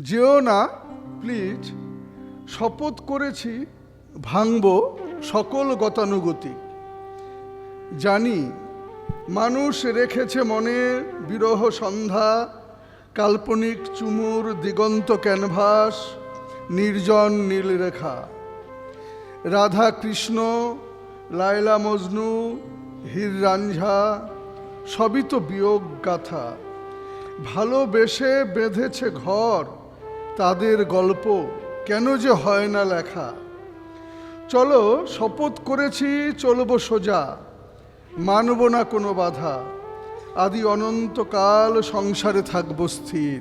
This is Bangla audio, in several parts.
যেও না, প্লিজ, শপথ করেছি, ভাঙব সকল গতানুগতিক। জানি, মানুষ রেখেছে মনে বিরহ সন্ধ্যা, কাল্পনিক চুমুর দিগন্ত ক্যানভাস, নির্জন নীলরেখা। রাধা কৃষ্ণ, লায়লা মজনু হীর রাঞ্ঝা সবই তো বিয়োগ গাথা। ভালোবেসে বেঁধেছে ঘর তাদের গল্প কেন যে হয় না লেখা? চলো, শপথ করেছি, চলবো সোজা। মানব না কোনো বাধা। আদি অনন্তকাল সংসারে থাকব স্থির।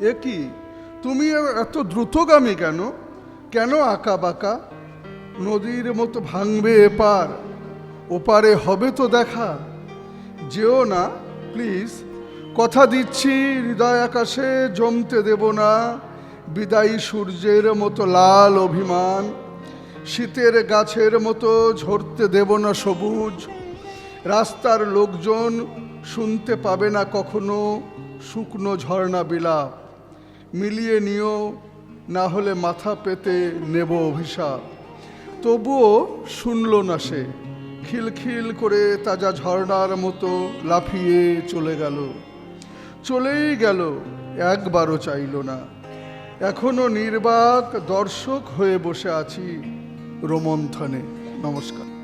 এ কি? তুমি এত দ্রুতগামী কেন? কেন আঁকা বাঁকা? নদীর মতো ভাঙবে এপার। ওপারে হবে তো দেখা। যেও না, প্লিজ। কথা দিচ্ছি, হৃদয় আকাশে জমতে দেব না। বিদায়ী সূর্যের মতো লাল অভিমান, শীতের গাছের মতো ঝরতে দেব না সবুজ। রাস্তার লোকজন শুনতে পাবে না কখনো শুকনো ঝর্ণা বিলাপ। মিলিয়ে নিও, না হলে মাথা পেতে নেব অভিশাপ। তবুও শুনল না সে, খিলখিল করে তাজা ঝর্ণার মতো লাফিয়ে চলে গেল। চলেই গেল একবারও চাইল না। এখনও নির্বাক দর্শক হয়ে বসে আছি রোমন্থনে। নমস্কার।